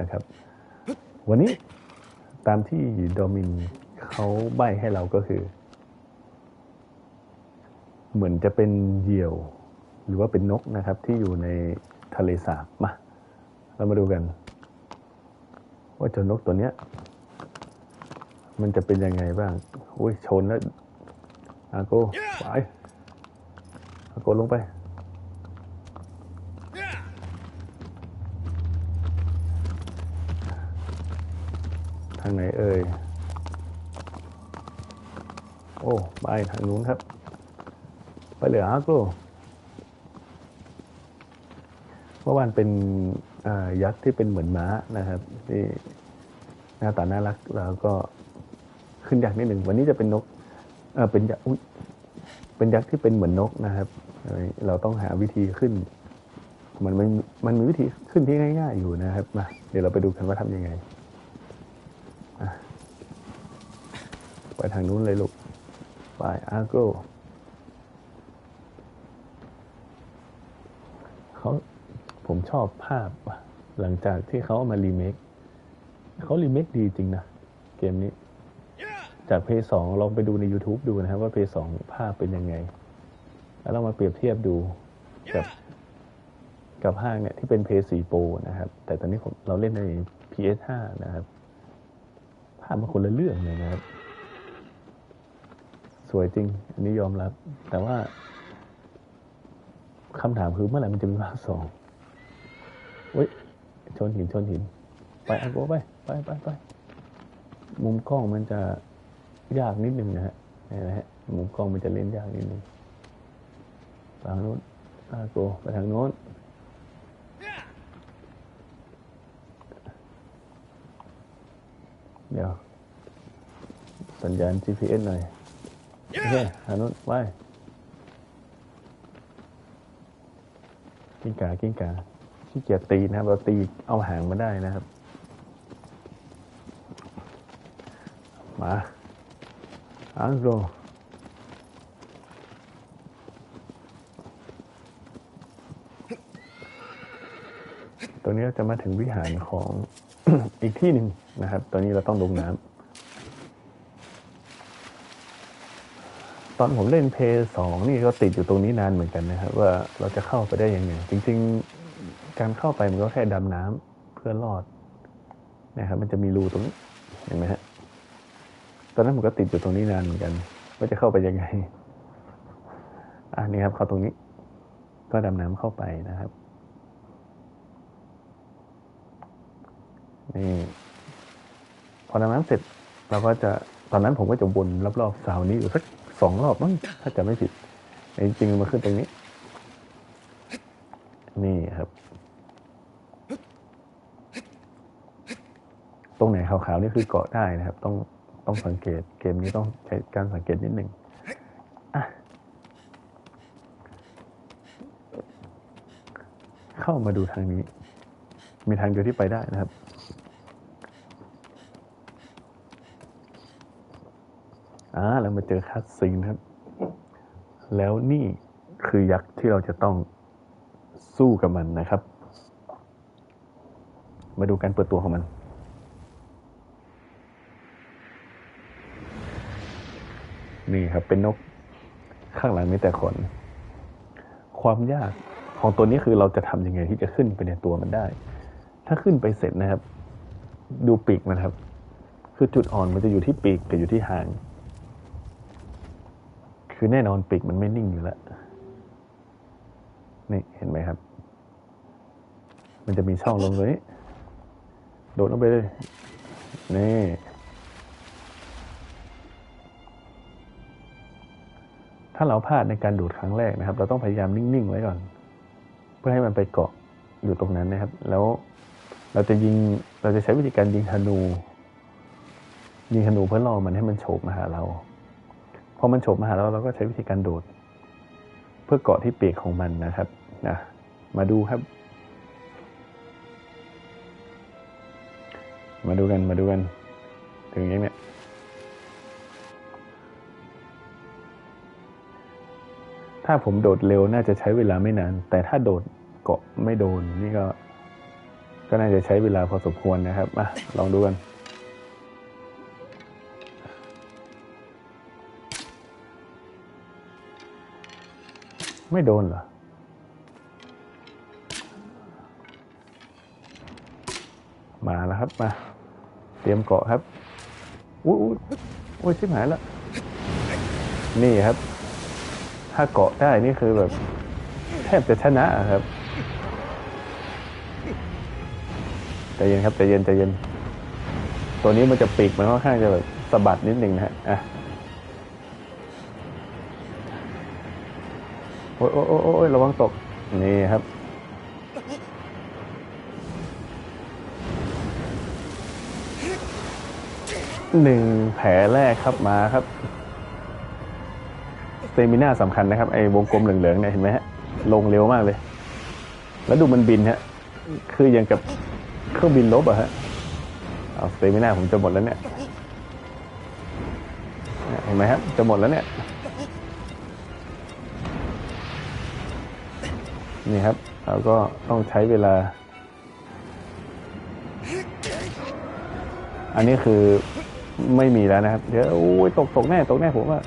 นะครับ วันนี้ตามที่โดมินเขาใบให้เราก็คือ เหมือนจะเป็นเหยี่ยว หรือว่าเป็นนกนะครับ ที่อยู่ในทะเลสาบมา เรามาดูกัน ว่าเจ้านกตัวเนี้ย มันจะเป็นยังไงบ้างอุ้ยชนแล้วอาโกไปอาโกลงไป ทางไหนเอ่ย โอ้ ไปทางนู้นครับ ไปเหลยอาโกเมื่อวานเป็นยักษ์ที่เป็นเหมือนม้านะครับ ที่หน้าตาน่ารักแล้วก็ขึ้นยักษ์นิดหนึ่งวันนี้จะเป็นนกเป็นยักษ์เป็นยักษ์ที่เป็นเหมือนนกนะครับเอ่อเราต้องหาวิธีขึ้น มันมันมันมีวิธีขึ้นที่ง่าย ๆ อยู่นะครับมาเดี๋ยวเราไปดูกันว่าทำยังไง ไปทางนู้นเลยลูก ไปอาร์โกเขาผมชอบภาพ หลังจากที่เขาเอามารีเมคเขารีเมคดีจริงนะ เกมนี้ จากเพย์สองลองไปดูใน YouTube ดูนะครับ ว่าเพย์สองภาพเป็นยังไง แล้วเรามาเปรียบเทียบดูกับกับห้างเนี่ยที่เป็นเพย์สี่โปรนะครับ แต่ตอนนี้ผมเราเล่นใน PS5 นะครับ ภาพมันคนละเรื่องเลยนะครับ สวยจริง อันนี้ยอมรับ แต่ว่าคำถามคือเมื่อไหร่มันจะมีภาคสองเว้ย ชนหินชนหิน ไปอาโกไป ไปไปไป มุมกล้องมันจะยากนิดนึงนะฮะนไหมฮะ มุมกล้องมันจะเล่นยากนิดนึงทางโน้นอาโกไปทางโน้น เดี๋ยว สัญญาณ GPS หน่อย โอเคทางนู้นไปกิ้งกากิ้งกาขี้เกียจตีนะครับ เราตีเอาหางมาได้นะครับ มาอังโกตรงนี้เราจะมาถึงวิหารของอีกที่หนึ่งนะครับ ตอนนี้เราต้องลงน้ำ อนผมเล่นเพย์สองนี่ก็ติดอยู่ตรงนี้นานเหมือนกันนะครับว่าเราจะเข้าไปได้ยังไง จริง ๆ การเข้าไปมันก็แค่ดำน้ำเพื่อรอดนะครับมันจะมีรูตรงนี้เห็นไหมฮะตอนนั้นผมก็ติดอยู่ตรงนี้นานเหมือนกัน ว่าจะเข้าไปยังไงอ่านี่ครับเข้าตรงนี้ ก็ดำน้ำเข้าไปนะครับนี่พอดำน้ำเสร็จเราก็จะตอนนั้นผมก็จะวนรอบๆเสานี้อยู่สัก สองรอบมั้งถ้าจะไม่ผิดจริงๆมันมาขึ้นตรงนี้ นี่ครับ ตรงไหนขาวๆนี่คือเกาะได้นะครับ ต้องต้องสังเกตเกมนี้ต้องใช้การสังเกตนิดหนึ่งเข้ามาดูทางนี้ มีทางเดียวที่ไปได้นะครับ อ่าเรามาเจอคัสซีนครับ แล้วนี่คือยักษ์ที่เราจะต้องสู้กับมันนะครับ มาดูการเปิดตัวของมันนี่ครับเป็นนกข้างหลังมีแต่ขน ความยากของตัวนี้คือเราจะทำยังไงที่จะขึ้นไปในตัวมันได้ ถ้าขึ้นไปเสร็จนะครับ ดูปีกมันครับ คือจุดอ่อนมันจะอยู่ที่ปีกกับอยู่ที่หาง คือแน่นอนปีกมันไม่นิ่งอยู่แล้ว นี่เห็นไหมครับ มันจะมีช่องลงเลย โดดลงไปเลย นี่ถ้าเราพลาดในการดูดครั้งแรกนะครับ เราต้องพยายามนิ่ง ๆ ไว้ก่อน เพื่อให้มันไปเกาะอยู่ตรงนั้นนะครับ แล้วเราจะยิงเราจะใช้วิธีการยิงธนู ยิงธนูเพื่อล่อมันให้มันโฉบมาหาเรา พอมันโฉบมาหาเราเราก็ใช้วิธีการโดด เพื่อเกาะที่ปีกของมันนะครับนะมาดูครับ มาดูกันมาดูกัน ถึงยังเนี่ยถ้าผมโดดเร็วน่าจะใช้เวลาไม่นาน แต่ถ้าโดดเกาะไม่โดนนี่ก็ ก็น่าจะใช้เวลาพอสมควรนะครับมาลองดูกัน ไม่โดนเหรอมาแล้วครับมา เตรียมเกาะครับอุ้ยอุ้ยชิบหายแล้วนี่ครับ ถ้าเกาะได้นี่คือแบบ แทบจะชนะอะครับใจเย็นครับใจเย็นใจเย็น ตัวนี้มันจะปีกมันค่อนข้างจะแบบสะบัดนิดหนึ่งนะฮะอะ อ้ยโอ้ยโอ้ยโอ้ยระวังตก นี่ครับ หนึ่งแผลแรกครับมาครับสเตมิน่าสำคัญนะครับ ไอ้วงกลมเหลืองๆเนี่ยเห็นไหมฮะ ลงเร็วมากเลย แล้วดูมันบินฮะ คืออย่างกับเครื่องบินลบอะฮะ เอาสเตมิน่าผมจะหมดแล้วเนี่ยเนี่ยเห็นไหมครับ จะหมดแล้วเนี่ย นี่ครับ เราก็ต้องใช้เวลา อันนี้คือไม่มีแล้วนะครับ เดี๋ยวโอ้ยตกตกแน่ตกแน่ผมว่า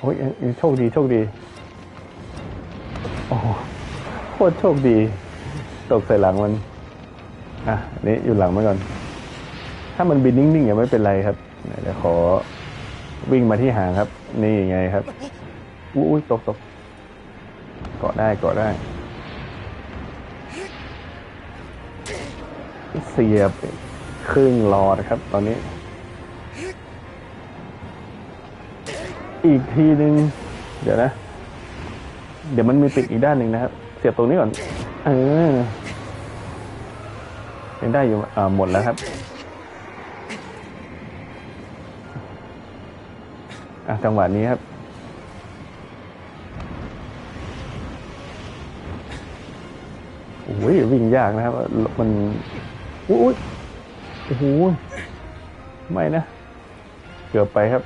โอ้ยโชคดีโชคดี โอ้โหโคตรโชคดี ตกใส่หลังมัน อะอันนี้อยู่หลังมันก่อน ถ้ามันบินนิ่งๆอย่าไม่เป็นไรครับเดี๋ยวขอ วิ่งมาที่หางครับ นี่ไงครับ อุ้ยตกตกเกาะได้เกาะได้ เสียบครึ่งหลอดครับ ตอนนี้ อีกทีหนึ่งเดี๋ยวนะ เดี๋ยวมันมีปิดอีกด้านหนึ่งนะครับ เสียบตรงนี้ก่อน เออยังได้อยู่อ่าหมดแล้วครับ จังหวะนี้ครับโอ้ยวิ่งยากนะครับ มันอุ้ยโอ้โหไม่นะ เกือบไปครับ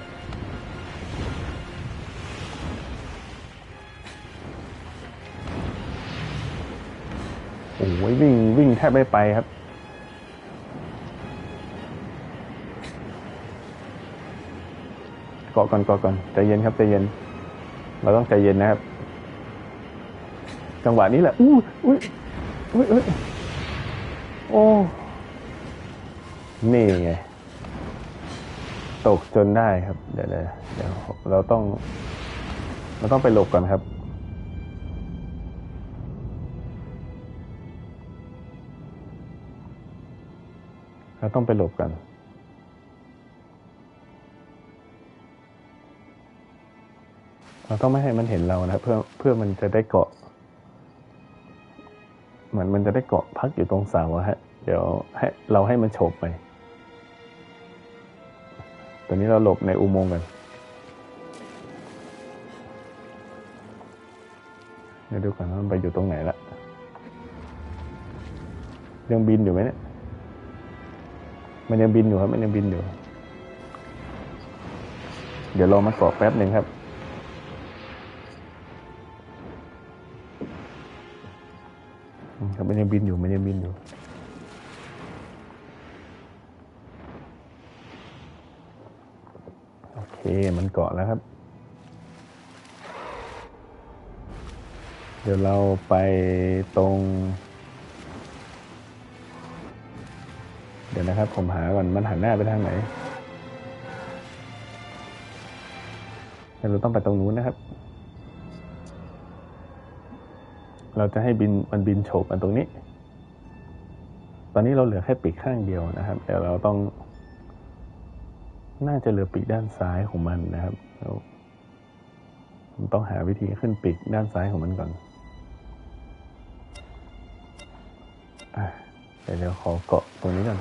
โอ้ยวิ่งวิ่งแทบไม่ไปครับ เกาะก่อนเกาะก่อนใจเย็นครับใจเย็น เราต้องใจเย็นนะครับ จังหวะนี้แหละอู้อุ้ยอุ้ยอุ้ยโอ้นี่ไง ตกจนได้ครับ เดี๋ยวเดี๋ยวเดี๋ยวเราต้อง เราต้องไปหลบก่อนครับเราต้องไปหลบกัน เราต้องไม่ให้มันเห็นเรานะเพื่อเพื่อมันจะได้เกาะเหมือนมันจะได้เกาะพักอยู่ตรงเสาฮะ เดี๋ยวให้เราให้มันโฉบไป ตอนนี้เราหลบในอุโมงค์กันเดี๋ยวดูก่อนว่ามันไปอยู่ตรงไหนละยังบินอยู่ไหมเนี่ย มันยังบินอยู่ครับ มันยังบินอยู่ เดี๋ยวรอมันเกาะแป๊บหนึ่งครับ บินอยู่มันยังบินอยู่โอเคมันเกาะแล้วครับ เดี๋ยวเราไปตรง เดี๋ยวนะครับ ผมหาก่อนมันหันหน้าไปทางไหนเดี๋ยวเราต้องไปตรงนู้นนะครับ เราจะให้บินมันบินโฉบมาตรงนี้ ตอนนี้เราเหลือแค่ปีกข้างเดียวนะครับ แต่เราต้อง น่าจะเหลือปีกด้านซ้ายของมันนะครับเราต้องหาวิธีขึ้นปีกด้านซ้ายของมันก่อนอ่เดี๋ยวเดี๋ยวขอเกาะตรงนี้ก่อน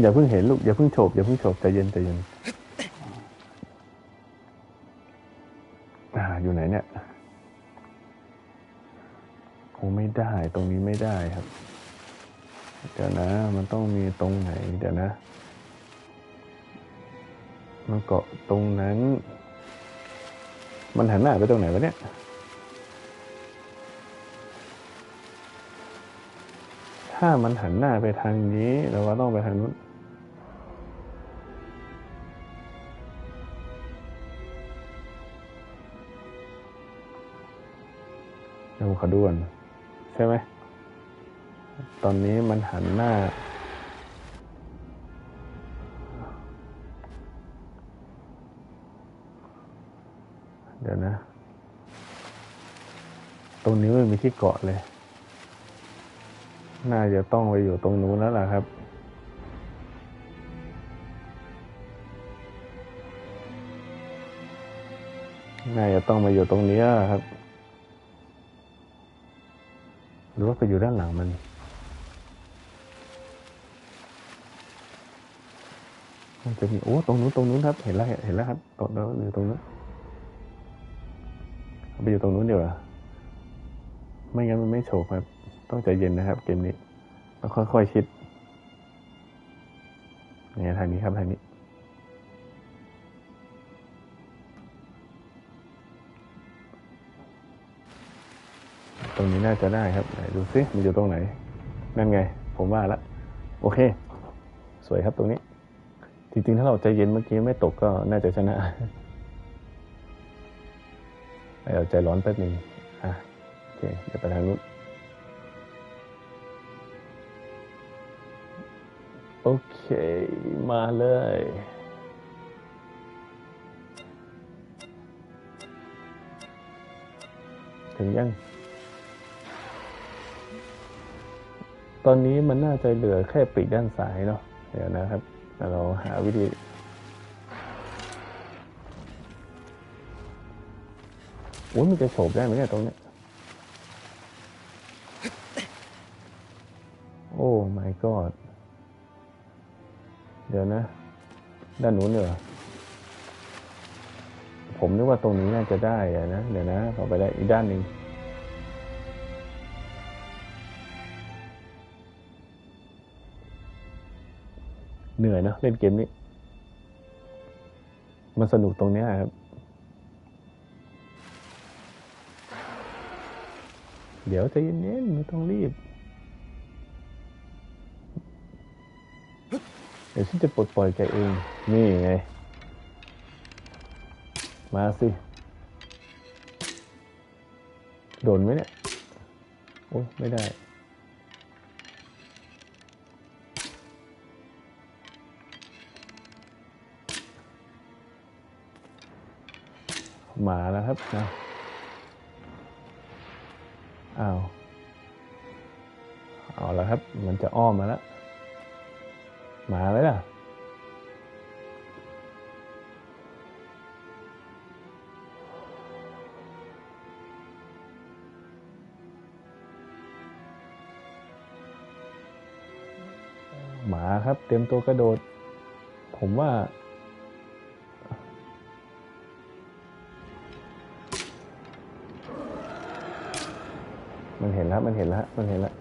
อย่าเพิ่งเห็นลูกอย่าเพิ่งโฉบอย่าเพิ่งโฉบใจเย็นใจเย็น ได้ตรงนี้ไม่ได้ครับ เดี๋ยวนะ มันต้องมีตรงไหน เดี๋ยวนะ มันเกาะตรงนั้น มันหันหน้าไปตรงไหนวะเนี่ยถ้ามันหันหน้าไปทางนี้เราว่าต้องไปทางนู้นเดี๋ยวขอดูก่อน ใช่ไหม ตอนนี้มันหันหน้า เดี๋ยวนะ ตรงนี้ไม่มีที่เกาะเลย น่าจะต้องไปอยู่ตรงนู้นแล้วล่ะครับน่าจะต้องมาอยู่ตรงนี้แล้วครับ หรือว่าไปอยู่ด้านหลังมัน มันจะมีโอ้ตรงนู้นตรงนู้นครับ เห็นแล้วเห็นแล้วครับตรงนั้นอยู่ตรงนู้นเอาไปอยู่ตรงนู้นเดี๋ยวไม่งั้นมันไม่โฉบครับ ต้องใจเย็นนะครับ เกมนี้ต้องค่อยๆคิดเนี่ยทางนี้ครับทางนี้ ตรงนี้น่าจะได้ครับไหนดูซิมันอยู่ตรงไหน นั่นไง ผมว่าละ โอเค สวยครับตรงนี้ จริงๆ ถ้าเราใจเย็นเมื่อกี้ไม่ตกก็น่าจะชนะเราใจร้อนแป๊บหนึงอะโอเค เดี๋ยวไปทางนู้นโอเค มาเลย ถึงยัง ตอนนี้มันน่าจะเหลือแค่ปีกด้านซ้ายเนาะเดี๋ยวนะครับ เราหาวิธีโอ้ยมันจะโฉบได้ไหมเนี่ยตรงเนี้ยโอ้ my god เดี๋ยวนะ ด้านนู้นเหรอผมนึกว่าตรงนี้น่าจะได้อะนะ เดี๋ยวนะเราไปได้อีกด้านหนึ่ง เหนื่อยนะเล่นเกมนี้ มันสนุกตรงเนี้ยครับ เดี๋ยวใจเย็นๆไม่ต้องรีบ เดี๋ยวฉันจะปลดปล่อยแกเอง นี่ไง มาสิ โดนไหมเนี่ย โอ้ยไม่ได้ หมาแล้วครับนะอ้าวเอาแล้วครับ มันจะอ้อมมาแล้วหมาไหมล่ะหมาครับ เตรียมตัวกระโดด ผมว่า มันเห็นแล้ว มันเห็นแล้ว มันเห็นแล้ว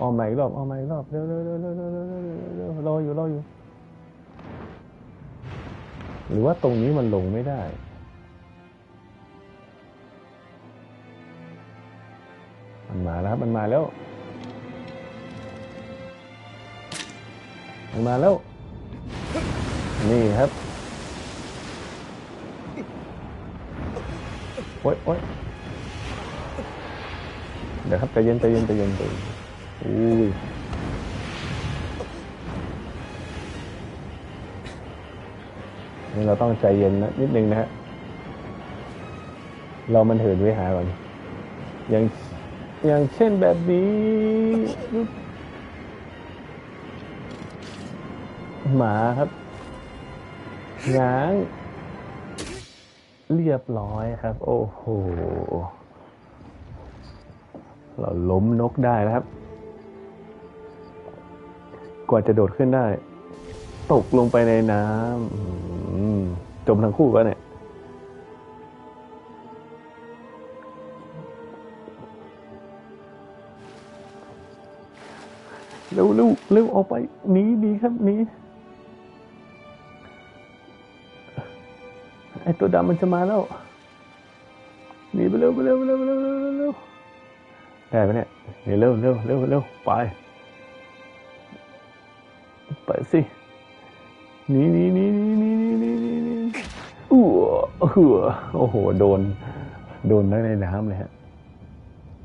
ออกมาอีกรอบออกมาอีกรอบเร็วเร็วเร็วเร็วเร็วเร็วเร็วรออยู่รออยู่ หรือว่าตรงนี้มันลงไม่ได้มันมาแล้วมันมาแล้ว มันมาแล้ว นี่ครับ โอ๊ยโอ๊ย เดี๋ยวครับใจเย็นใจเย็นใจเย็นใจเย็นอุ้ยนี่เราต้องใจเย็นนะนิดนึงนะฮะเรามันเหินวิหารก่อนอย่างอย่างเช่นแบบนี้หมาครับง้าง เรียบร้อยครับ โอ้โห เราล้มนกได้แล้วครับ กว่าจะโดดขึ้นได้ ตกลงไปในน้ำจมทั้งคู่ก็เนี่ยเร็วเร็วเร็วออกไปหนีหนีครับหนีไอตัวดำมันจะมาแล้วหนีไปเร็วไปเร็วไปเร็วไปเร็ว ได้ไหมเนี่ยเร็วเร็วเร็วเร็วไป ไปสิหนีหนีหนีหนีหนีหนีหนีหนีอ้วเออโอ้โห โดน โดนทั้งในน้ำเลยฮะ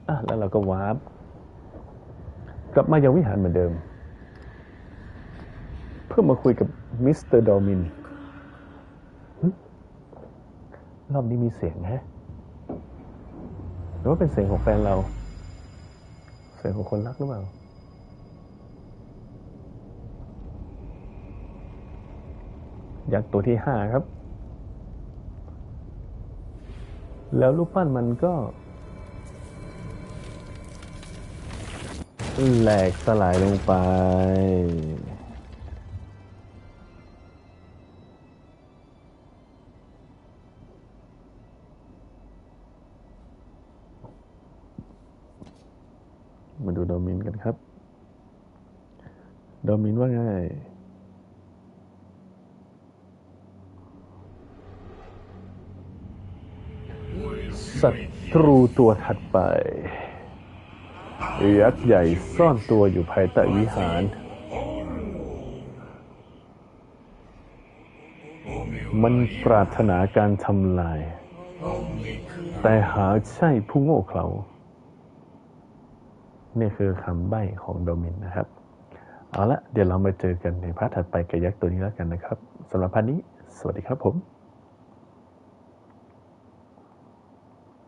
อะแล้วเราก็วาร์ปกลับมายังวิหารเหมือนเดิม เพื่อมาคุยกับมิสเตอร์ดอมินรอบนี้มีเสียงฮะหรือว่าเป็นเสียงของแฟนเรา เสียของคนรักหรือเปล่ายักษ์ตัวที่ห้าครับ แล้วรูปปั้นมันก็แหลกสลายลงไป โดมินว่าไงศัตรูตัวถัดไปยักษ์ใหญ่ซ่อนตัวอยู่ภายใต้วิหาร มันปรารถนาการทำลาย แต่หาใช่ผู้โง่เขลานี่คือคำใบ้ของโดมินนะครับ เอาละเดี๋ยวเรามาเจอกันในพาร์ทถัดไปกับยักษ์ตัวนี้แล้วกันนะครับสำหรับพาร์ทนี้ สวัสดีครับผม